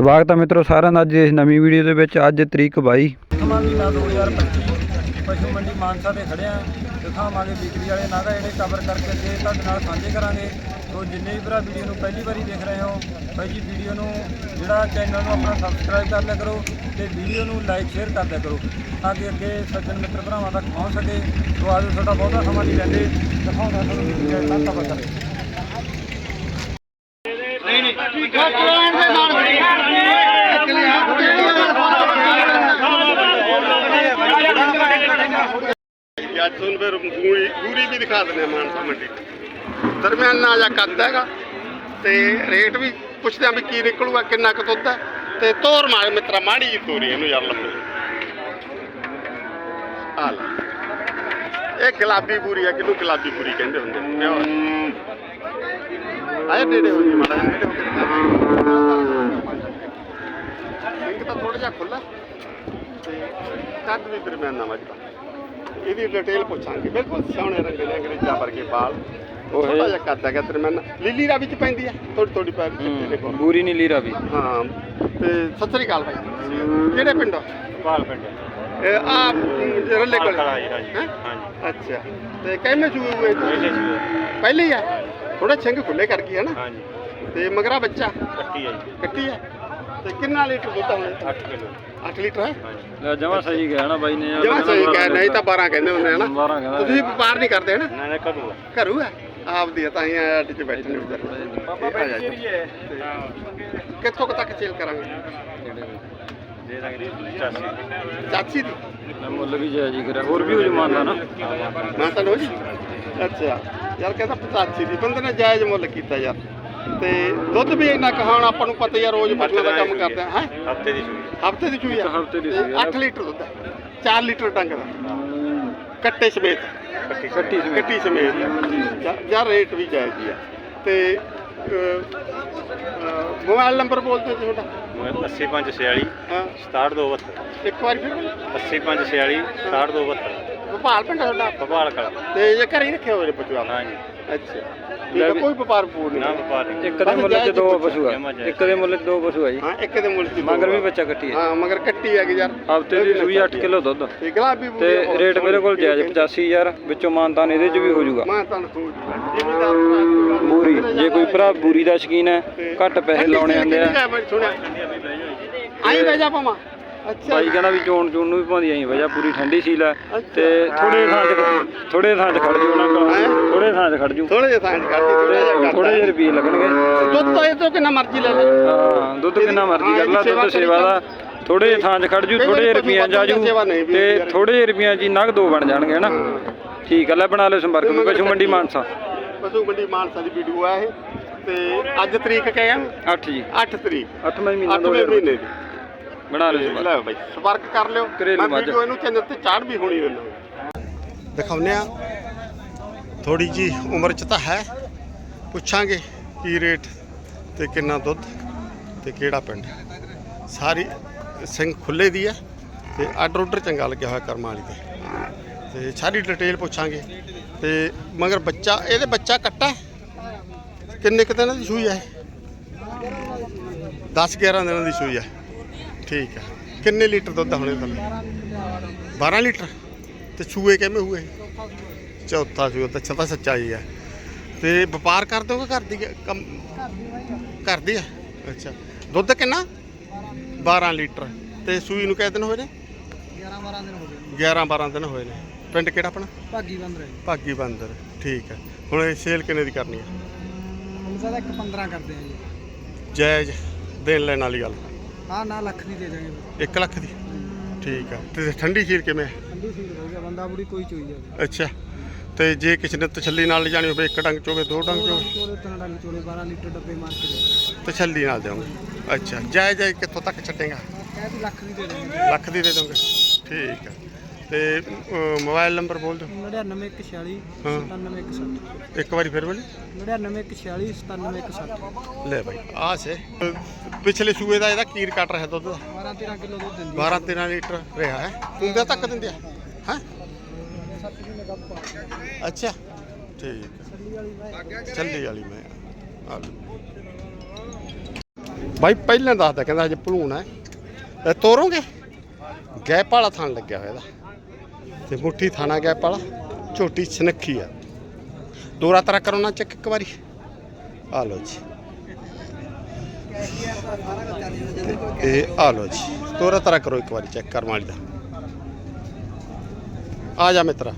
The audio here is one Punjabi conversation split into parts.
ਸਵਾਗਤ ਹੈ ਮਿੱਤਰੋ ਸਾਰਿਆਂ ਦਾ ਅੱਜ ਇਸ ਨਵੀਂ ਵੀਡੀਓ ਦੇ ਵਿੱਚ, ਅੱਜ ਤਰੀਕ 22 ਸਮਾਂ ਮਹੀਨਾ 2025 ਪਸ਼ੂ ਮੰਡੀ ਮਾਨਸਾ ਤੇ ਖੜਿਆ ਦਿਖਾਵਾਂਗੇ ਵਿਕਰੀ ਵਾਲੇ ਨਾਗਾ ਜਿਹੜੇ ਕਵਰ ਕਰਕੇ ਤੇ ਤੁਹਾਡੇ ਨਾਲ ਸਾਂਝੇ ਕਰਾਂਗੇ। ਸੋ ਜਿੰਨੇ ਵੀ ਭਰਾ ਵੀਡੀਓ ਨੂੰ ਪਹਿਲੀ ਵਾਰੀ ਦੇਖ ਰਹੇ ਹੋ, ਬਾਈ ਜੀ ਵੀਡੀਓ ਨੂੰ ਜਿਹੜਾ ਚੈਨਲ ਨੂੰ ਆਪਣਾ ਸਬਸਕ੍ਰਾਈਬ ਕਰ ਲਿਆ ਕਰੋ ਤੇ ਵੀਡੀਓ ਨੂੰ ਲਾਈਕ ਸ਼ੇਅਰ ਕਰ ਲਿਆ ਕਰੋ ਤਾਂ ਕਿ ਅੱਗੇ ਸੱਜਣ ਮਿੱਤਰ ਭਰਾਵਾਂ ਤੱਕ ਪਹੁੰਚ ਸਕੇ। ਸੋ ਅੱਜ ਤੁਹਾਡਾ ਬਹੁਤਾ ਸਮਾਂ ਨਹੀਂ ਲੈਂਦੇ। ਦਿਖਾਉਂਦਾ ਤੁਹਾਨੂੰ ਵਿਕਰੀ ਵਾਲੇ ਕਵਰ ਕਰੇ ਤੁਹਾਨੂੰ ਫਿਰ ਪੂਰੀ ਪੂਰੀ ਵੀ ਦਿਖਾ ਦਿੰਦੇ ਆ ਮਾਨਸਾ ਮੰਡੀ ਦਰਮਿਆਨਾ ਜਾਂ ਕੱਦ ਹੈਗਾ ਤੇ ਰੇਟ ਵੀ ਪੁੱਛਦੇ ਆ ਵੀ ਕੀ ਨਿਕਲੂਗਾ, ਕਿੰਨਾ ਕੁ ਦੁੱਧ ਹੈ। ਤੇ ਤੋਰ ਮਾਰ ਮਿੱਤਰਾ, ਮਾੜੀ ਜੀ ਤੋਰੀ ਇਹਨੂੰ ਯਾਰ ਲੰਮੀ ਆ ਲੈ। ਇਹ ਗੁਲਾਬੀ ਪੂਰੀ ਆ, ਕਿਹਨੂੰ ਗੁਲਾਬੀ ਪੂਰੀ ਕਹਿੰਦੇ ਹੁੰਦੇ ਨੇ ਪਿਓਰ ਆਏ ਹੋ ਜੀ ਮਾੜਾ ਜਿਹਾ ਹੋ ਕੇ ਤਾਂ ਥੋੜਾ ਜਿਹਾ ਖੁੱਲਾ ਤੇ ਕੱਦ ਵੀ ਦਰਮਿਆਨਾ ਵੱਜਦਾ। ਇਹਦੀ ਡਿਟੇਲ ਪੁੱਛਾਂਗੇ। ਬਿਲਕੁਲ ਸੋਹਣੇ ਰੰਗ ਦੇ ਅੰਗਰੇਜ਼ਾਂ ਵਰਗੇ ਬਾਲ ਉਹ ਥੋੜਾ ਜਿਹਾ ਕੱਦ ਹੈਗਾ ਤੇਰੇ ਲੀਲੀ ਰਾ ਵਿੱਚ ਪੈਂਦੀ ਆ। ਥੋੜੀ ਥੋੜੀ ਪੈਰ ਚਿੱਟੇ ਦੇ ਕੋਲ ਬੂਰੀ ਨੀਲੀ ਰਾਵੀ। ਹਾਂ ਤੇ ਸਤਿ ਸ੍ਰੀ ਅਕਾਲ ਭਾਈ। ਕਿਹੜੇ ਪਿੰਡੋਂ ਪਾਲ ਪਿੰਡ। ਇਹ ਆ ਰੱਲੇ ਕੋਲ। ਹਾਂਜੀ, ਹੈਂ? ਹਾਂਜੀ। ਅੱਛਾ। ਤੇ ਕਿੰਨੇ ਸੂਏ ਹੋਏ ਪਹਿਲੇ ਹੀ ਆ? ਥੋੜਾ ਛਿੰਗ ਖੁੱਲੇ ਕਰ ਗਈ ਹੈ ਨਾ। ਹਾਂਜੀ। ਤੇ ਮਗਰਾ ਬੱਚਾ? ਕੱਟੀ ਹੈ ਜੀ। ਕੱਟੀ ਹੈ ਤੇ ਕਿੰਨਾ ਲੀਟਰ ਦੁੱਧ ਹੁਣ 8 ਕਿਲੋ। 8 ਲੀਟਰ ਹੈ? ਹਾਂਜੀ ਜਮਾ ਸਹੀ ਗਿਆ ਨਾ ਬਾਈ ਨੇ ਜਮਾ ਸਹੀ ਕਹਿ ਨਹੀਂ ਤਾਂ 12 ਕਹਿੰਦੇ ਹੁੰਦੇ ਹਨਾ 12 ਕਹਿੰਦਾ ਤੁਸੀਂ ਵਪਾਰ ਨਹੀਂ ਕਰਦੇ ਹਨਾ ਨਾ? ਨਾ ਕਰੂਗਾ ਘਰੂ ਹੈ ਆਪਦੀ ਹੈ ਤਾਂ ਹੀ ਅੱਡ 'ਚ ਬੈਠੇ ਨੇ ਵਿਚਾਰੇ ਬਾਬਾ ਆ ਜਾ ਬੈਠੀ ਵੀ ਹੈ। ਕਿੱਥੋਂ ਕੁ ਤੱਕ ਸੇਲ ਕਰਾਂਗੇ? ਦੇ ਦਾਂਗੇ 85 ਚਾਚੀ ਦੀ? ਮੁੱਲ ਵੀ ਜਾਇਜ਼ ਹੀ ਕਰਿਆ। ਹੋਰ ਵੀ ਹੋ ਜਮਾਨਦਾ ਨਾ। ਮੈਂ ਤਾਂ ਜੀ ਅੱਛਾ। ਯਾਰ ਕਹਿੰਦਾ 85 ਦੀ। ਬੰਦੇ ਨੇ ਜਾਇਜ਼ ਮੁੱਲ ਕੀਤਾ ਯਾਰ। ਤੇ ਦੁੱਧ ਵੀ ਇੰਨਾ ਕਹਾਣ ਆਪਾਂ ਨੂੰ ਪਤਾ ਯਾਰ ਰੋਜ਼ ਫਸਲਾਂ ਦਾ ਕੰਮ ਕਰਦੇ ਆ ਹੈ? ਹਫ਼ਤੇ ਦੀ ਸੂਈ। ਹਫ਼ਤੇ ਦੀ ਚੂਈ ਆ। ਇੱਕ ਹਫ਼ਤੇ ਦੀ ਸੂਈ ਆ। 8 ਲੀਟਰ ਦੁੱਧ ਹੈ 4 ਲੀਟਰ ਟੰਗ ਦਾ। ਕੱਟੇ ਸਮੇਤ। ਕੱਟੀ ਸਮੇਤ। ਕੱਟੀ ਸਮੇਤ। ਯਾਰ- ਰੇਟ ਵੀ ਜਾਇਜ਼ ਹੀ ਆ। ਤੇ ਮੋਬਾਈਲ ਨੰਬਰ ਬੋਲ ਦਿਓ ਜੀ ਤੁਹਾਡਾ। 8546 ਹਾਂ। 6772 ਇੱਕ ਵਾਰੀ ਫਿਰ ਬੋਲੋ। 8546 6772 ਵਪਾਰ ਪਿੰਡ ਤੁਹਾਡਾ। ਭੋਪਾਲ ਕਲਾ। ਤੇ ਜੇ ਘਰੇ ਹੀ ਰੱਖੇ ਹੋਏ ਨੇ ਪਸ਼ੂ ਆਪ ਹਾਂਜੀ। ਅੱਛਾ। ਠੀਕ ਹੈ ਕੋਈ ਵਪਾਰ ਪੂਰ ਨਾ ਨਹੀਂ ਵਪਾਰ ਨਹੀਂ। ਇੱਕ ਦੇ ਮੁੱਲ 'ਚ ਦੋ ਪਸ਼ੂ ਆ। ਇੱਕ ਦੇ ਮੁੱਲ 'ਚ ਦੋ ਪਸ਼ੂ ਆ ਜੀ। ਹਾਂ ਇੱਕ ਦੇ ਮੁੱਲ ਦੀ ਮਗਰ ਵੀ ਬੱਚਾ ਕੱਟੀ ਹੈ ਹਾਂ ਮਗਰ ਕੱਟੀ ਹੈਗੀ ਯਾਰ। ਹਫ਼ਤੇ ਦੀ ਸੂਈ 8 ਕਿਲੋ ਦੁੱਧ। ਤੇ ਗੁਲਾਬੀ ਤੇ ਰੇਟ ਮੇਰੇ ਕੋਲ ਜਾਇਜ਼ 85000 ਵਿੱਚੋਂ ਮਾਨਤਾਨ ਇਹਦੇ 'ਚ ਵੀ ਹੋ ਜਾਊਗਾ। ਮੈਂ ਤੁਹਾਨੂੰ ਹੋ ਭਰਾ ਬੂਰੀ ਜੇ ਕੋਈ ਭਰਾ ਬੂਰੀ ਦਾ ਸ਼ਕੀਨ ਹੈ ਘੱਟ ਪੈਸੇ ਲਾਉਣੇ ਹੁੰਦੇ ਆ ਆਈ ਬਹਿ ਜਾ ਪਾਵਾਂ ਭਾਈ ਕਹਿੰਦਾ ਵੀ ਚੋਣ ਚੋਣ ਨੂੰ ਵੀ ਪਾਉਂਦੀ ਆਈ ਵਜਾ ਪੂਰੀ ਠੰਡੀ ਸੀਲ ਹੈ। ਤੇ ਥੋੜੇ ਥਾਂ 'ਚ ਥੋੜੇ ਥਾਂ 'ਚ ਖੜ ਜੂ ਉਹਨਾਂ ਕੋਲ ਥੋੜੇ ਥਾਂ 'ਚ ਖੜ ਜੂ। ਥੋੜੇ ਜਿਹਾ ਥਾਂ ਕਰਦੀ ਥੋੜਾ ਜਿਹਾ ਤੇ ਕਰ ਥੋੜੇ ਜਿਹੇ ਰੁਪਏ ਲੱਗਣਗੇ। ਦੁੱਧ ਤਾਂ ਇਹ ਤੋਂ ਕਿੰਨਾ ਮਰਜ਼ੀ ਲੈ ਲੈ। ਹਾਂ ਦੁੱਧ ਕਿੰਨਾ ਮਰਜ਼ੀ ਕਰ ਲਾ ਦੁੱਧ ਸੇਵਾ ਦਾ। ਥੋੜੇ ਜਿਹੇ ਥਾਂ 'ਚ ਖੜ ਜੂ ਥੋੜੇ ਜਿਹੇ ਰੁਪਈਆਂ ਜੂ। ਵੀ ਤੇ। ਥੋੜੇ ਜਿਹੇ ਰੁਪਈਆਂ 'ਚ ਹੀ ਨਗ ਦੋ ਬਣ ਜਾਣਗੇ ਹਨਾ ਠੀਕ ਹੈ ਲੈ ਬਣਾ ਲਿਓ ਸੰਪਰਕ ਵੀ ਪਸ਼ੂ ਮੰਡੀ ਮਾਨਸਾ। ਪਸ਼ੂ ਮੰਡੀ ਮਾਨਸਾ ਦੀ ਵੀਡੀਓ ਆ ਇਹ। ਤੇ ਅੱਜ ਤਰੀਕ ਕਿਹ ਆ? 8 ਜੀ। 8 ਤਰੀਕ। 8ਵਾਂ ਮਹੀਨਾ 8ਵੇਂ 2000 ਮਹੀਨੇ ਦੀ। ਬਣਾ ਲਿਓ ਸੰਪਰਕ ਲੈ ਬਾਈ ਸੰਪਰਕ ਕਰ ਲਿਓ। ਮੈਂ ਮੱਝ। ਵੀਡੀਓ ਇਹਨੂੰ ਚੈਨਲ ਤੇ ਚਾੜ ਵੀ ਹੋਣੀ ਦਿੰਦਾ ਦਿਖਾਉਂਦੇ ਆ ਥੋੜੀ ਜੀ ਉਮਰ ਚ ਤਾਂ ਹੈ। ਪੁੱਛਾਂਗੇ ਕੀ ਰੇਟ ਤੇ ਕਿੰਨਾ ਦੁੱਧ ਤੇ ਕਿਹੜਾ ਪਿੰਡ। ਸਾਰੀ ਸਿੰਘ ਖੁੱਲੇ ਦੀ ਆ ਤੇ ਆਰਡਰ ਆਰਡਰ ਚੰਗਾ ਲੱਗਿਆ ਹੋਇਆ ਕਰਮਾਂ ਵਾਲੀ ਤੇ। ਤੇ ਸਾਰੀ ਡਿਟੇਲ ਪੁੱਛਾਂਗੇ। ਤੇ ਮਗਰ ਬੱਚਾ ਇਹਦੇ ਬੱਚਾ ਕੱਟਾ ਹੈ? ਕਿੰਨੇ ਕੁ ਦਿਨਾਂ ਦੀ ਸੂਈ ਹੈ 10 11 ਦਿਨਾਂ ਦੀ ਸੂਈ ਹੈ। ਠੀਕ ਹੈ ਕਿੰਨੇ ਲੀਟਰ ਦੁੱਧ ਆ ਹੁਣੇ ਥੱਲੇ? 12 ਲੀਟਰ? ਤੇ ਛੂਏ ਕਿਵੇਂ ਹੋਏ? ਚੌਥਾ ਸੂਆ ਤਾਂ ਛਤਾ ਸੱਚਾਈ ਹੈ ਤੇ ਵਪਾਰ ਕਰ ਦੋਗੇ ਘਰ ਦੀ ਕਿ ਕੰਮ? ਘਰ ਦੀ ਹੈ ਅੱਛਾ। ਦੁੱਧ ਕਿੰਨਾ? 12 ਲੀਟਰ। ਤੇ ਸੂਈ ਨੂੰ ਕਿੰਨੇ ਦਿਨ ਹੋਏ ਨੇ? 11 12 ਦਿਨ ਹੋ ਗਏ 11 12 ਦਿਨ ਹੋਏ ਨੇ। ਪਿੰਡ ਕਿਹੜਾ ਆਪਣਾ? ਭਾਗੀ ਬੰਦ ਰਹੇ ਭਾਗੀ ਬੰਦਰ ਠੀਕ ਹੈ ਹੁਣ ਇਹ ਸੇਲ ਕਿੰਨੇ ਦੀ ਕਰਨੀ ਹੈ ਹੁਣ ਸਾਡਾ ਇੱਕ 15 ਕਰਦੇ ਆ ਜੀ। ਜਾਇਜ਼ ਦੇਣ ਲੈਣ ਵਾਲੀ ਗੱਲ। ਹਾਂ ਨਾ ਲੱਖ ਦੀ ਦੇ ਦਾਂਗੇ 1 ਲੱਖ ਦੀ? ਠੀਕ ਹੈ ਤੇ ਠੰਡੀ ਖੀਰ ਕਿਵੇਂ? ਹੈ ਠੰਡੀ ਸੀਲ ਹੋ ਗਿਆ ਬੰਦਾ ਬੁੜੀ ਕੋਈ ਚੋਈ ਜਾਵੇ। ਅੱਛਾ। ਤੇ ਜੇ ਕਿਸੇ ਨੇ ਤਸੱਲੀ ਨਾਲ ਲਿਜਾਣੀ ਹੋਵੇ ਇੱਕ ਡੰਗ ਚੋਵੇ ਦੋ ਡੰਗ ਚੋਵੇ? ਚੋਲੇ ਤਨ ਡੰਗ ਚੋਲੇ 12 ਲੀਟਰ ਡੱਬੇ ਮਾਰ ਕੇ ਦੇ ਤਸੱਲੀ ਨਾਲ ਦੇਵਾਂਗੇ ਅੱਛਾ। ਜਾਇ ਜਾਇ ਕਿੱਥੋਂ ਤੱਕ ਛੱਡੇਗਾ? ਕਹਿ ਵੀ ਲੱਖ ਦੀ ਦੇ ਦਾਂਗੇ ਲੱਖ ਦੀ ਦੇ ਦੋਗੇ ਠੀਕ ਹੈ ਤੇ ਅਹ, ਮੋਬਾਈਲ ਨੰਬਰ ਬੋਲ ਦਿਓ। 99146 ਹਾਂ। 97160 ਇੱਕ ਵਾਰੀ ਫਿਰ ਬੋਲੀ 99146 97160 ਲੈ ਭਾਈ ਆ ਸੇ ਪਿਛਲੇ ਸੂਏ ਦਾ ਇਹਦਾ ਕੀਰ ਕੱਟ ਰਿਹਾ ਦੁੱਧ ਦਾ? 12 13 ਕਿਲੋ ਦੁੱਧ ਦਿੰਦੀ 12 13 ਲੀਟਰ ਰਿਹਾ ਹੈ। ਹੁੰਦਿਆ ਤੱਕ ਦਿੰਦੇ ਆ? ਹੈ? 7 ਕਿਲੋ ਗੱਪ ਪਾ ਅੱਛਾ। ਠੀਕ ਹੈ ਛੱਲੀ ਵਾਲੀ ਮੈਂ ਚੱਲੀ ਵਾਲੀ ਮੈਂ ਆ ਲਓ। ਬਾਈ ਪਹਿਲਾਂ ਦੱਸਦਾ ਕਹਿੰਦਾ ਹਜੇ ਭਲੂਣ ਹੈ। ਇਹ ਤੋਰੋਗੇ? ਗੈਪ ਵਾਲਾ ਥਣ ਲੱਗਿਆ ਹੋਇਆ ਇਹਦਾ। ਤੇ ਮੁੱਠੀ ਥਾਣਾ ਗੈਪ ਵਾਲਾ ਝੋਟੀ ਸਨੱਖੀ ਆ। ਦੋਰਾ ਤਰਾ ਕਰੋ ਨਾ ਚੈੱਕ ਇੱਕ ਵਾਰੀ। ਆ ਲਓ ਜੀ। ਇਹ ਆ ਲਓ ਜੀ। ਦੋਰਾ ਤਰਾ ਕਰੋ ਇੱਕ ਵਾਰੀ ਚੈੱਕ ਕਰ ਮਾਲੀ ਦਾ। ਆ ਜਾ ਮਿੱਤਰਾ।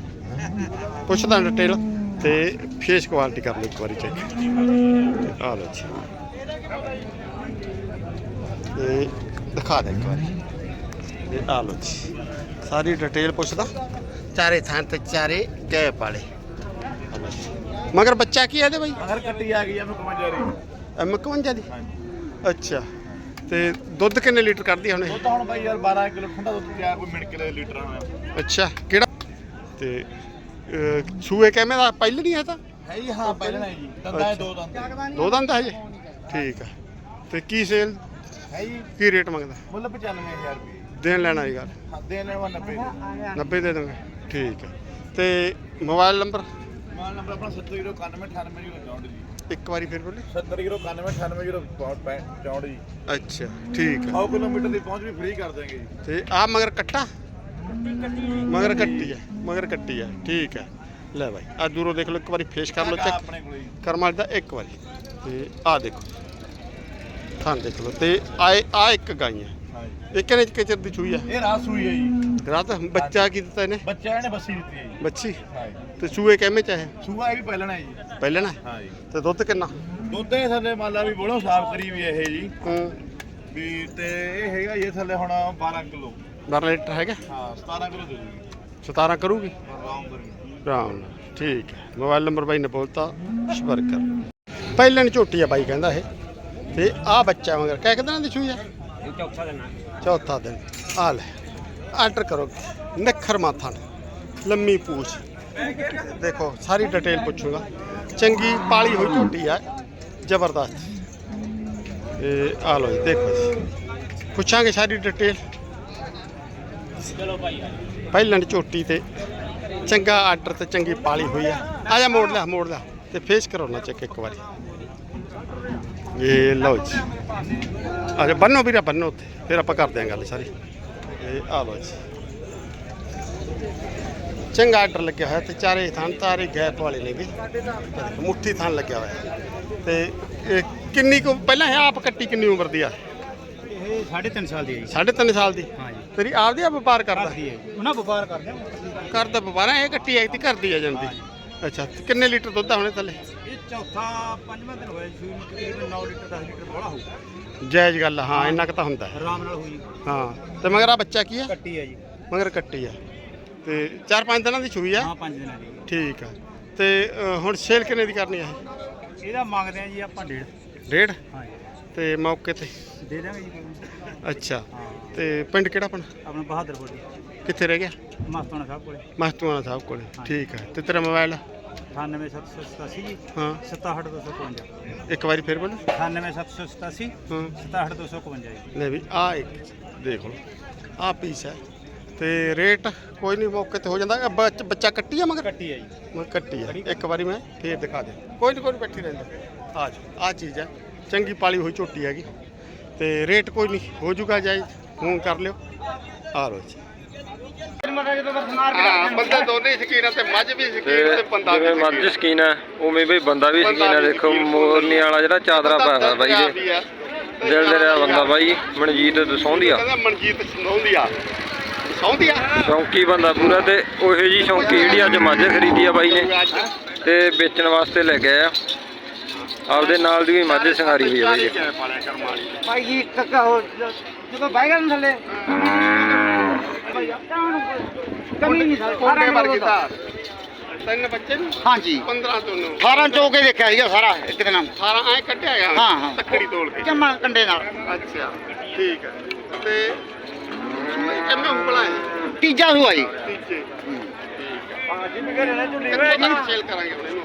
ਪੁੱਛਦਾ ਡਿਟੇਲ ਤੇ ਫੇਸ ਕੁਆਲਿਟੀ ਕਰ ਲਓ ਇੱਕ ਵਾਰੀ ਚੈੱਕ। ਆ ਲਓ ਜੀ। ਇਹ ਦਿਖਾ ਦੇ ਇੱਕ ਵਾਰੀ। ਇਹ ਆ ਲਓ ਜੀ। ਸਾਰੀ ਡਿਟੇਲ ਪੁੱਛਦਾ। ਚਾਰੇ ਥਾਂ ਤੇ ਚਾਰੇ ਲਓ ਜੀ। ਮਗਰ ਬੱਚਾ ਕੀ ਹੈ ਇਹਦੇ ਬਾਈ? ਅਗਰ ਕੱਟੀ ਆ ਗਈ ਆ ਮੈਂ ਕਮਾਂ ਜਾ ਰਹੀ ਐਮ 51 ਦੀ ਅੱਛਾ। ਤੇ ਦੁੱਧ ਕਿੰਨੇ ਲੀਟਰ ਕੱਢਦੀ ਹੁਣ? ਇਹ ਉਹ ਤਾਂ ਹੁਣ ਬਾਈ ਯਾਰ 12 ਕਿਲੋ ਠੰਡਾ ਦੁੱਧ ਤਿਆਰ ਕੋਈ ਮਿੰਟ ਕਿਲੇ ਲੀਟਰ ਆ ਅੱਛਾ ਕਿਹੜਾ? ਤੇ ਅਹ, ਸੂਏ ਕਿਵੇਂ ਦਾ? ਪਹਿਲੇ ਨਹੀਂ ਹੈ ਤਾਂ? ਹੈ ਜੀ ਹਾਂ ਪਹਿਲਾਂ ਹੀ ਜੀ। ਦੰਦਾਂ ਹੈ ਦੋ ਦੰਦ। ਦੋ ਦੰਦ ਹਜੇ? ਠੀਕ ਆ। ਤੇ ਕੀ ਸੇਲ? ਹੈ ਜੀ। ਕੀ ਰੇਟ ਮੰਗਦਾ? ਮੁੱਲ 95000 ਰੁਪਏ। ਦੇਣ ਲੈਣਾ ਦੀ ਗੱਲ। ਹਾਂ ਦੇ ਲੈਣਾ 90 90 ਦੇ ਦਾਂਗੇ ਠੀਕ ਹੈ। ਤੇ ਮੋਬਾਈਲ ਨੰਬਰ? ਮਾਲ ਨੰਬਰ ਆਪਣਾ 7091988064 ਜੀ। ਇੱਕ ਵਾਰੀ ਫਿਰ ਬੋਲੇ 7091988064 ਜੀ। ਅੱਛਾ ਠੀਕ ਹੈ। 100 ਕਿਲੋਮੀਟਰ ਦੀ ਪਹੁੰਚ ਵੀ ਫ੍ਰੀ ਕਰ ਦਾਂਗੇ ਜੀ ਤੇ ਆ ਮਗਰ ਕੱਟਾ? ਮਗਰ ਕੱਟੀ ਹੈ। ਮਗਰ ਕੱਟੀ ਹੈ ਠੀਕ ਹੈ। ਲੈ ਭਾਈ ਆ ਦੂਰੋਂ ਦੇਖ ਲਓ ਇੱਕ ਵਾਰੀ ਫੇਸ ਕਰ ਲਓ ਚੈੱਕ ਆਪਣੇ ਕੋਲ ਜੀ। ਕਰਮਾਲ ਦਾ ਇੱਕ ਵਾਰੀ। ਤੇ ਆ ਦੇਖੋ ਥਾਂ ਦੇਖ ਲਓ। ਤੇ ਆਏ ਆ ਇੱਕ ਗਾਈ ਹੈ ਹਾਂ ਇਹ ਕਿੰਨੇ ਕਿਚਰ ਦੀ ਚੂਈ ਹੈ ਇਹ ਰਾਤ ਸੂਈ ਹੈ ਜੀ। ਰਾਤ ਬੱਚਾ ਕੀ ਦਿੱਤਾ ਇਹਨੇ? ਬੱਚਾ ਇਹਨੇ ਬੱਸੀ ਦਿੱਤੀ ਹੈ ਜੀ। ਬੱਚੀ? ਹਾਂ ਜੀ। ਤੇ ਚੂਏ ਕਿਵੇਂ ਚ ਹੈ ਸੂਆ ਇਹ ਵੀ ਪਹਿਲਣਾ ਹੈ ਜੀ। ਪਹਿਲਾਂ? ਨਾ ਹਾਂ ਜੀ। ਤੇ ਦੁੱਧ ਕਿੰਨਾ? ਦੁੱਧ ਇਹ ਥੱਲੇ ਮੰਨ ਲਾ ਵੀ ਬੋਲੋ ਸਾਫ਼ ਕਰੀ ਵੀ ਇਹ ਜੀ। ਹੂੰ। ਵੀ ਤੇ ਇਹ ਹੈਗਾ ਇਹ ਥੱਲੇ ਹੁਣ 12 ਕਿਲੋ। 12 ਲੀਟਰ ਹੈਗਾ? ਹਾਂ 17 ਕਿਲੋ ਦੇ ਦੂਗੀ। 17 ਕਰੂਗੀ? ਆਰਾਮ ਕਰੀ। ਨਾਲ। ਠੀਕ ਹੈ। ਮੋਬਾਈਲ ਨੰਬਰ ਬਾਈ ਨੇ ਬੋਲਤਾ ਸੰਪਰਕ ਕਰ। ਪਹਿਲਾਂ ਝੋਟੀ ਆ ਬਾਈ ਕਹਿੰਦਾ ਇਹ। ਤੇ ਆ ਬੱਚਾ ਮਗਰ ਕਹਿ ਕਿਦਾਂ ਦੀ ਛੂਈ ਆ? ਚੌਥਾ ਦਿਨ ਚੌਥਾ ਦਿਨ। ਆ ਲੈ ਆਰਡਰ ਕਰੋ। ਨਖਰ ਮਾਥਾ ਨਾਲ, ਲੰਮੀ ਪੂਛ। ਦੇਖੋ ਸਾਰੀ ਡਿਟੇਲ ਪੁੱਛੂਗਾ। ਚੰਗੀ ਪਾਲੀ ਹੋਈ ਝੋਟੀ ਆ ਜ਼ਬਰਦਸਤ। ਇਹ ਆ ਲੋ ਜੀ ਦੇਖੋ ਜੀ। ਪੁੱਛਾਂਗੇ ਸਾਰੀ ਡਿਟੇਲ ਚਲੋ ਭਾਈ ਪਹਿਲਾਂ ਦੀ ਝੋਟੀ ਤੇ ਚੰਗਾ ਆਰਡਰ ਤੇ ਚੰਗੀ ਪਾਲੀ ਹੋਈ ਆ। ਆ ਜਾ ਮੋੜ ਲਿਆ ਮੋੜ ਲਿਆ ਤੇ ਫੇਸ ਕਰੋ ਨਾ ਚੈੱਕ ਇੱਕ ਵਾਰੀ। ਇਹ ਲਓ ਜੀ। ਆ ਜਾ ਬੰਨੋ ਵੀਰਾ ਬੰਨੋ ਉੱਤੇ ਫਿਰ ਆਪਾਂ ਕਰਦੇ ਆਂ ਗੱਲ ਸਾਰੀ। ਇਹ ਆ ਲਓ ਜੀ। ਚੰਗਾ ਆਰਡਰ ਲੱਗਿਆ ਹੋਇਆ ਤੇ ਚਾਰੇ ਥਾਂ ਤਾਰੇ ਗੈਪ ਵਾਲੇ ਨੇਗੇ ਮੁੱਠੀ ਥਾਂ ਲੱਗਿਆ ਹੋਇਆ। ਤੇ ਇਹ ਕਿੰਨੀ ਕੁ ਪਹਿਲਾਂ ਇਹ ਆਪ ਕੱਟੀ ਕਿੰਨੀ ਉਮਰ ਦੀ ਆ? ਇਹ 3.5 ਸਾਲ ਦੀ ਹੈ ਜੀ। 3.5 ਸਾਲ ਦੀ? ਹਾਂ ਜੀ। ਤੇਰੀ ਆਪਦੀ ਆ ਵਪਾਰ ਕਰਦਾ? ਕਰਦੀ ਹੈ ਜੀ। ਉਹਨਾਂ ਵਪਾਰ ਕਰਦੇ ਆ। ਕਰਦਾ ਵਪਾਰਾ ਇਹ ਕੱਟੀ ਆਈ ਤੀ ਕਰਦੀ ਆ ਜਾਂਦੀ। ਅੱਛਾ ਤੇ ਕਿੰਨੇ ਲੀਟਰ ਦੁੱਧ ਆ ਹੁਣੇ ਥੱਲੇ? ਇਹ ਚੌਥਾ ਪੰਜਵਾਂ ਦਿਨ ਹੋਇਆ ਸੂਈ ਨੂੰ ਤਕਰੀਬਨ 9 ਲੀਟਰ 10 ਲੀਟਰ ਬੋਲਾ ਹੋਊ ਜਾਇਜ਼ ਗੱਲ ਆ, ਹਾਂ ਇੰਨਾ ਕੁ ਤਾਂ ਹੁੰਦਾ ਹੈ। ਆਰਾਮ ਨਾਲ ਹੋਈ ਹਾਂ ਤੇ ਮਗਰ ਆ ਬੱਚਾ ਕੀ ਆ? ਕੱਟੀ ਹੈ ਜੀ। ਮਗਰ ਕੱਟੀ ਆ। ਤੇ 4-5 ਦਿਨਾਂ ਦੀ ਛੂਈ ਆ? ਹਾਂ 5 ਦਿਨਾਂ ਦੀ। ਠੀਕ ਆ। ਤੇ ਅ, ਹੁਣ ਸੇਲ ਕਿੰਨੇ ਦੀ ਕਰਨੀ ਆ ਇਹਦਾ ਮੰਗਦੇ ਆ ਜੀ ਆਪਾਂ ਡੇਢ। ਡੇਢ? ਹਾਂ ਜੀ। ਤੇ ਮੌਕੇ ਤੇ? ਦੇ ਦਾਂਗੇ ਜੀ ਕੋਈ। ਅੱਛਾ। ਹਾਂ। ਤੇ ਪਿੰਡ ਕਿਹੜਾ ਆਪਣਾ? ਆਪਣਾ ਬਹਾਦਰਪੁਰ ਜੀ। ਕਿੱਥੇ ਰਹਿ ਗਿਆ? ਮਸਤਾਨਾ ਸਾਹਿਬ ਕੋਲੇ। ਮਹਤਵਾਨਾ ਸਾਹਿਬ ਕੋਲੇ। ਹਾਂ। ਠੀਕ ਆ। ਤੇ ਤੇਰਾ ਮੋਬਾਈਲ 98787 ਜੀ। ਹਾਂ। 67255 ਇੱਕ ਵਾਰੀ ਫੇਰ ਬੋਲ। 98787 ਹਾਂ। 67255 ਜੀ। ਲੈ ਵੀ ਆ ਇੱਕ ਦੇਖ ਲਓ ਆ ਪੀਸ ਹੈ। ਤੇ ਰੇਟ ਕੋਈ ਨਹੀਂ ਮੌਕੇ ਤੇ ਹੋ ਜਾਂਦਾ ਅ, ਬੱਚ- ਬੱਚਾ ਕੱਟੀ ਆ ਮਗਰ? ਕੱਟੀ ਹੈ ਜੀ। ਮੈਂ ਕੱਟੀ ਆ ਇੱਕ ਵਾਰੀ ਮੈਂ ਫੇਰ ਦਿਖਾ ਦੇ ਕੋਈ ਨਹੀਂ ਕੋਈ ਨੀ ਬੈਠੀ ਰਹਿੰਦਾ। ਆ ਜਾ ਆ ਚੀਜ਼ ਹੈ। ਚੰਗੀ ਪਾਲੀ ਹੋਈ ਝੋਟੀ ਹੈਗੀ। ਤੇ ਰੇਟ ਕੋਈ ਨਹੀਂ ਹੋ ਜੂਗਾ ਜਾਈ ਫੋਨ ਕਰ ਲਿਓ। ਆ ਲੋ ਜੀ। ਹਾਂ ਬੰਦੇ ਦੋਨੇ ਸ਼ਕੀਨ ਆ ਤੇ ਮੱਝ ਵੀ ਸ਼ਕੀਨ ਤੇ ਬੰਦਾ ਵੀ ਜਿਵੇਂ ਮਰਜ਼ੀ ਸਕੀਨ ਹੈ ਉਵੇਂ ਬਈ ਬੰਦਾ ਵੀ ਸਕੀਨ ਹੈ ਦੇਖੋ ਮੋਰਨੀ ਵਾਲਾ ਜਿਹੜਾ ਚਾਦਰਾ ਪਾਇਆ ਹੋਇਆ ਬਾਈ ਦੇ ਦਿਲ ਦੇ ਰਿਹਾ ਬੰਦਾ ਬਾਈ ਮਨਜੀਤ ਦਸੌਂਦੀ ਆ। ਕਹਿੰਦਾ ਮਨਜੀਤ ਸੌਂਦੀ ਆ। ਸੌਂਦੀ ਆ? ਸ਼ੌਂਕੀ ਬੰਦਾ ਪੂਰਾ ਤੇ ਉਹੇ ਜੀ ਸ਼ੌਂਕੀ ਜਿਹੜੀ ਅੱਜ ਮੱਝ ਖਰੀਦੀ ਆ ਬਾਈ ਨੇ। ਤੇ ਵੇਚਣ ਵਾਸਤੇ ਲੈ ਕੇ ਆਇਆ। ਆਪਦੇ ਨਾਲ ਦੀ ਵੀ ਮੱਝ ਸੰਘਾਰੀ ਹੋਈ ਆ ਬਾਈ ਜੀ। ਭਾਈ ਜੀ ਕੱਕਾ ਹੋ ਜਦੋਂ ਬੈਗਨ ਥੱਲੇ। ਤਿੰਨ ਬੱਚੇ ਨੇ? ਹਾਂਜੀ। 15 ਦੋਨੋਂ 18 ਚੋਕੇ ਦੇਖਿਆ ਸੀਗਾ ਸਾਰਾ ਇੱਕ ਦਿਨ 18 ਐ ਕੱਢਿਆ ਗਿਆ? ਹਾਂ ਤੱਕੜੀ ਤੋਲ ਕੇ। ਜਮਾ ਕੰਡੇ ਨਾਲ। ਅੱਛਾ ਠੀਕ ਹੈ। ਤੇ ਕਿੰਨਾ ਹੁਪਲਾ ਹੈ ਤੀਜਾ ਹੁਆ ਜੀ। ਤੀਜੇ। ਠੀਕ ਹੈ। ਘਰੇ ਨਾ ਝੁੰਡੀ ਹੋਇਆ ਜੀ ਸੇਲ ਕਰਾਂਗੇ ਆਪਣੇ ਨੂੰ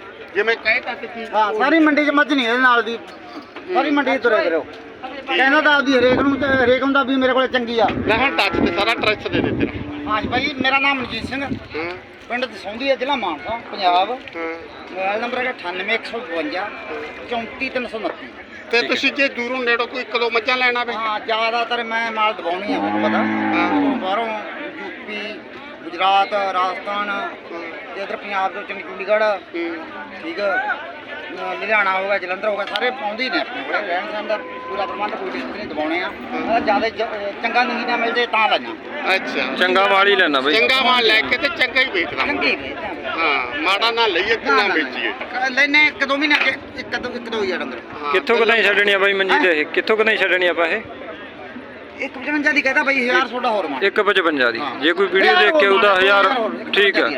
ਜਿਵੇਂ ਕਹੇ ਤੱਕ ਕੀ ਹਾਂ ਸਾਰੀ ਮੰਡੀ 'ਚ ਮੱਝ ਨਹੀਂ ਇਹਦੇ ਨਾਲ ਦੀ। ਸਾਰੀ ਮੰਡੀ 'ਚ ਤੁਰੇ ਫਿਰੋ। ਕਹਿੰਦਾ ਤਾਂ ਆਪਦੀ ਹਰੇਕ ਨੂੰ ਤੇ ਹਰੇਕ ਹੁੰਦਾ ਵੀ ਮੇਰੇ ਕੋਲੇ ਚੰਗੀ ਆ। ਲੈ ਹੁਣ ਟੱਚ ਤੇ ਸਾਰਾ ਟਰੈਸ ਦੇ ਦੇ ਤੇਰਾ ਹਾਂ ਜੀ ਭਾਈ ਮੇਰਾ ਨਾਮ ਮਨਜੀਤ ਸਿੰਘ ਹਾਂ। ਪਿੰਡ ਦਸੌਂਦੀ ਹੈ ਜ਼ਿਲ੍ਹਾ ਮਾਨਸਾ ਪੰਜਾਬ। ਹਾਂ। ਮੋਬਾਈਲ ਨੰਬਰ ਹੈਗਾ 98152 34329 ਤੇ ਤੁਸੀਂ ਜੇ ਦੂਰੋਂ ਨੇੜੋਂ ਕੋਈ ਦੋ ਮੱਝਾਂ ਲੈਣਾ ਵੇ। ਹਾਂ ਜ਼ਿਆਦਾਤਰ ਮੈਂ ਮਾਲ ਦਬਾਉਣੀ ਆ ਮੈਨੂੰ ਪਤਾ। ਹਾਂ। ਬਾਹਰੋਂ ਯੂਪੀ ਗੁਜਰਾਤ ਰਾਜਸਥਾਨ ਤੇ ਇਧਰ ਪੰਜਾਬ ਤੋਂ ਚੰਡੀ ਚੰਡੀਗੜ੍ਹ ਠੀਕ ਅਹ ਲੁਧਿਆਣਾ ਹੋਗਾ ਜਲੰਧਰ ਹੋਗਾ ਸਾਰੇ ਪਾਉਂਦੇ ਹੀ ਨੇ ਆਪਣੇ ਕੋਲੇ ਰਹਿਣ ਸਹਿਣ ਦਾ ਪੂਰਾ ਪ੍ਰਬੰਧ ਕੋਈ ਦਿੱਕਤ ਨਹੀਂ ਦਬਾਉਣੇ ਆ। ਜ਼ਿਆਦਾ ਚੰਗਾ ਨਹੀਂ ਨਾ ਮਿਲਦੇ ਤਾਂ ਲਾਈਆਂ ਅੱਛਾ। ਚੰਗਾ ਮਾਲ ਹੀ ਲੈਣਾ ਬਈ। ਚੰਗਾ ਮਾਲ ਲੈ ਕੇ ਤੇ ਚੰਗਾ ਹੀ ਵੇਚਦਾ। ਚੰਗੀ ਆ ਹਾਂ ਮਾੜਾ ਨਾ ਲਈਏ ਕਿੰਨਾ ਵੇਚੀਏ। ਲੈਨੇ ਇੱਕ ਦੋ ਮਹੀਨੇ ਅੱਗੇ ਇੱਕ ਦੋ ਇੱਕ ਦੋ ਹੀ ਆ ਡੰਗਰ ਹਾਂ, ਕਿੱਥੋਂ ਕਦਾਂ ਛੱਡਣੀ ਆ ਬਾਈ ਮੰਜੀ ਤੇ ਇਹ? ਕਿੱਥੋਂ ਕਦਾਂ ਛੱਡਣੀ ਆਪਾਂ ਇਹ? ਇੱਕ 55 ਦੀ ਕਹਿੰਦਾ ਬਈ 1000 ਤੁਹਾਡਾ ਹੋਰ ਮਾਰ। 155 ਦੀ। ਜੇ ਕੋਈ ਵੀਡੀਓ ਦੇਖ ਕੇ ਉਹਦਾ 1000 ਠੀਕ ਆ।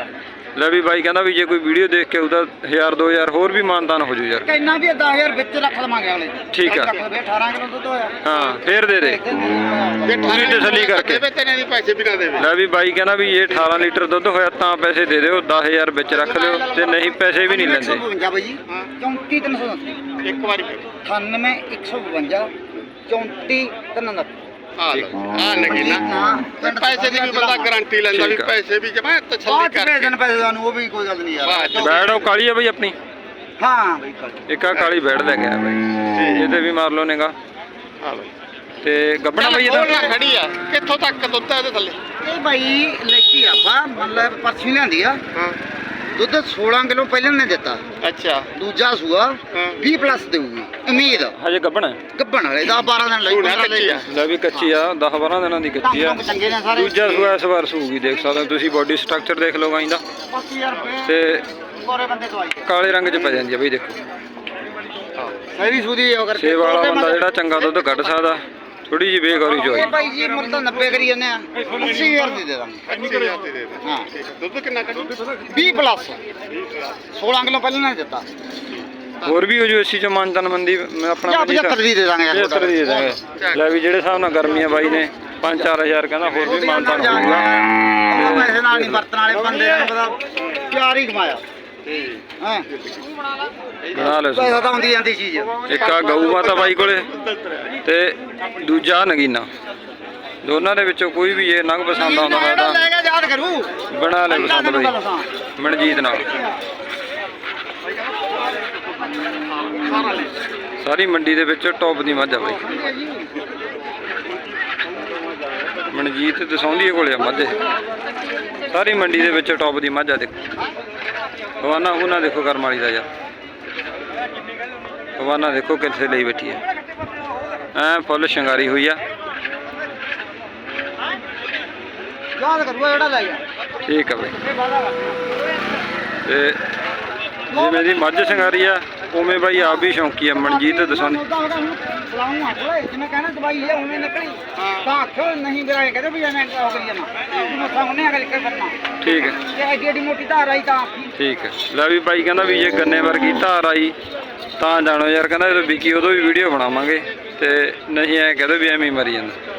ਲੈ ਵੀ ਬਾਈ ਕਹਿੰਦਾ ਵੀ ਜੇ ਕੋਈ ਵੀਡੀਓ ਦੇਖ ਕੇ ਉਹਦਾ 1000 2000 ਹੋਰ ਵੀ ਮਾਨਦਾਨ ਹੋ ਜੂ ਯਾਰ। ਇੰਨਾ ਵੀ 10000 ਵਿੱਚ ਰੱਖ ਲਵਾਂਗੇ ਅਗਲੇ ਠੀਕ ਆ। ਰੱਖ ਲਵੇ 18 ਕਿਲੋ ਦੁੱਧ ਹੋਇਆ। ਹਾਂ ਫੇਰ ਦੇ ਦੇ। ਪੂਰੀ ਤਸੱਲੀ ਕਰਕੇ। ਦੇਵੇ ਤੇ ਨਹੀਂ ਪੈਸੇ ਵੀ ਨਾ ਦੇਵੇ। ਲੈ ਵੀ ਬਾਈ ਕਹਿੰਦਾ ਵੀ ਇਹ 18 ਲੀਟਰ ਦੁੱਧ ਹੋਇਆ ਤਾਂ ਪੈਸੇ ਦੇ ਦਿਓ 10000 ਵਿੱਚ ਰੱਖ ਲਿਓ ਤੇ ਨਹੀਂ ਪੈਸੇ ਵੀ ਨਹੀਂ ਲੈਂਦੇ। 152 ਬਾਈ। ਜੀ 34329 ਇੱਕ ਵਾਰੀ ਫਿਰ। 98 152 34 399 ਆ ਲਓ ਆ ਨਗੀਨਾ। ਤੇ ਪੈਸੇ ਦੀ ਵੀ ਬੰਦਾ ਗਾਰੰਟੀ ਲੈਂਦਾ ਵੀ। ਪੈਸੇ ਵੀ ਜਮਾ ਤਸੱਲੀ ਬਾਅਦ ਚ ਭੇਜ ਕਰਕੇ। ਦੇਣ ਪੈਸੇ ਤੁਹਾਨੂੰ ਉਹ ਵੀ ਕੋਈ ਗੱਲ ਨਹੀਂ ਬਾਅਦ ਯਾਰ ਚ। ਬੈੜ ਉਹ ਕਾਲੀ ਆ ਬਈ ਆਪਣੀ? ਹਾਂ ਬਈ ਕੱਲ। ਇੱਕ ਆ ਕਾਲੀ ਬੈੜ ਲੈ ਗਿਆ ਬਾਈ। ਇਹਦੇ ਵੀ ਮਾਰ ਲਓ ਨਿਗਾ ਆ ਲਓ ਤੇ ਗੱਬਣਾ ਬਈ ਇਹਦਾ? ਨਾ ਖੜੀ ਆ। ਕਿੱਥੋਂ ਤੱਕ ਦੁੱਧ ਆ ਇਹਦੇ ਥੱਲੇ? ਇਹ ਬਾਈ ਲੈਤੀ ਆਪਾਂ ਮਤਲਬ ਪਰਚੀ ਲਿਆਂਦੀ ਆ। ਹਾਂ। ਦੁੱਧ 16 ਕਿਲੋ ਪਹਿਲਾਂ ਨੇ ਦਿੱਤਾ। ਅੱਛਾ। ਦੂਜਾ ਸੂਆ ਹਾਂ। 20 ਪਲੱਸ ਦੇਊਗੀ। ਉਮੀਦ। ਹਜੇ ਗੱਬਣਾ ਗੱਬਣ ਵਾਲੇ 10 12 ਦਿਨ ਲਈ ਸੂਣਾ ਕੱਚੀ ਆ। ਲੈ ਵੀ ਕੱਚੀ ਆ 10 12 ਦਿਨਾਂ ਦੀ ਕੱਚੀ ਆ। ਕੰਮ ਚੰਗੇ ਨੇ ਸਾਰੇ। ਦੂਜਾ ਸੂਆ ਇਸ ਵਾਰ ਸੂਗੀ ਦੇਖ ਸਕਦੇ ਹੋ ਤੁਸੀਂ ਬਾਡੀ ਸਟਰਕਚਰ ਦੇਖ ਲਓ ਗਾਈ ਦਾ। 25000 ਰੁਪਏ ਤੇ ਕੋਰੇ ਬੰਦੇ ਦਵਾਈ ਕਾਲੇ ਰੰਗ 'ਚ ਪੈ ਜਾਂਦੀ ਆ ਬਈ ਦੇਖੋ। ਸਹੀ ਸੂਦੀ ਹੋ ਕਰਕੇ। ਸੇਬ ਵਾਲਾ ਬੰਦਾ ਜਿਹੜਾ ਚੰਗਾ ਦੁੱਧ ਕੱਢ ਸਕਦਾ। ਥੋੜੀ ਜਿਹੀ ਬੇਗੌਰੀ ਚ ਹੋਈ। ਇਹ ਭਾਈ ਜੀ ਮੁੱਲ ਤਾਂ 90 ਕਰੀ ਜਾਂਦੇ ਆ। 80000 ਦੀ ਦੇ ਦਾਂਗੇ। 25000 ਦੇ ਦੇ। ਹਾਂ। ਦੁੱਧ ਕਿੰਨਾ ਕੱਢੂ? 20 ਪਲੱਸ। 16 ਕਿਲੋ ਪਹਿਲਾਂ ਨੇ ਦਿੱਤਾ। ਹੋਰ ਵੀ ਹੋ ਜੂ ਏਸੀ ਚ ਮਾਨਤਨ ਮੰਦੀ ਮੈਂ ਆਪਣਾ ਜਾਂ ਮੰਡੀ 75 ਦੀ ਦੇ ਦਾਂਗੇ ਯਾਰ 75 ਦੀ। ਦੇ ਦਾਂਗੇ। ਲੈ ਵੀ ਜਿਹੜੇ ਹਿਸਾਬ ਨਾਲ ਗਰਮੀਆਂ ਬਾਈ ਨੇ 5-4000 ਕਹਿੰਦਾ ਹੋਰ ਵੀ ਮਾਨਤਨ ਹੋਊਗਾ। ਪੈਸੇ ਨਾਲ ਨਹੀਂ ਵਰਤਣ ਵਾਲੇ ਬੰਦੇ ਨੂੰ ਪਤਾ ਪਿਆਰ ਹੀ ਕਮਾਇਆ। ਹਾਂ? ਬਣਾ ਲੈ ਪੈਸਾ ਤਾਂ ਆਉਂਦੀ ਜਾਂਦੀ ਚੀਜ਼। ਇੱਕ ਆ ਗਊ ਮਾਤਾ ਬਾਈ ਕੋਲੇ ਤੇ ਦੂਜਾ ਨਗੀਨਾ। ਦੋਨਾਂ ਦੇ ਵਿੱਚੋਂ ਕੋਈ ਵੀ ਇਹ ਨਗ ਪਸੰਦ ਆਉਂਦਾ ਹੋਇਆ ਤਾਂ ਲੈ ਕੇ ਯਾਦ ਕਰੂ। ਬਣਾ ਲੈ ਪਸੰਦ ਬਈ। ਮਨਜੀਤ ਨਾਲ। ਸਾਰੀ ਮੰਡੀ ਦੇ ਵਿੱਚ ਟੌਪ ਦੀ ਮੱਝ ਆ ਬਾਈ। ਮਨਜੀਤ ਦਸੌਂਦੀ ਕੋਲੇ ਆ ਮੱਝ। ਸਾਰੀ ਮੰਡੀ ਦੇ ਵਿੱਚ ਟੌਪ ਦੀ ਮੱਝ ਆ ਦੇਖੋ। ਹਵਾਨਾ ਉਹਨਾਂ ਦੇਖੋ ਕਰਮ ਵਾਲੀ ਦਾ ਯਾਰ ਹਵਾਨਾ ਦੇਖੋ ਕਿੱਥੇ ਲਈ ਬੈਠੀ ਹੈ ਐ ਫੁੱਲ ਸ਼ਿੰਗਾਰੀ ਹੋਈ ਆ। ਯਾਦ ਕਰੂ ਜਿਹੜਾ ਲੈ ਗਿਆ। ਠੀਕ ਆ ਬਾਈ। ਇਹ ਤੇ ਜਿਵੇਂ ਦੀ ਮੱਝ ਸ਼ਿੰਗਾਰੀ ਆ ਉਵੇਂ ਬਾਈ ਆਪ ਵੀ ਸ਼ੌਂਕੀ ਆ ਮਨਜੀਤ ਦਸੌਂਦੀ ਸਲਾਮੂ ਹੱਥ ਲੈ ਜਿਵੇਂ ਕਹਿਣਾ ਦਵਾਈ ਹੈ ਉਵੇਂ ਨਿਕਲੀ। ਤਾਂ ਆਖੋ ਨਹੀਂ ਮੇਰਾ ਇਹ ਕਹਿੰਦੇ ਵੀ ਐਵੇਂ ਕਰੀ ਜਾਣਾ। ਤੂੰ ਉਹਨੇ ਅਗਲ ਕਰਨਾ। ਠੀਕ ਹੈ ਤੇ ਐਡੀ ਐਡੀ ਮੋਟੀ ਧਾਰ ਆਈ ਤਾਂ ਆਖੀ ਠੀਕ ਹੈ। ਲੈ ਵੀ ਬਾਈ ਕਹਿੰਦਾ ਵੀ ਜੇ ਗੰਨੇ ਵਰਗੀ ਧਾਰ ਆਈ ਤਾਂ ਜਾਣੋ ਯਾਰ, ਕਹਿੰਦਾ ਜਦੋਂ ਵਿਕੀ ਉਦੋਂ ਵੀ ਵੀਡੀਓ ਬਣਾਵਾਂਗੇ ਤੇ ਨਹੀਂ ਐ ਕਹਦੇ ਵੀ ਐਵੇਂ ਹੀ ਮਰੀ ਜਾਂਦਾ।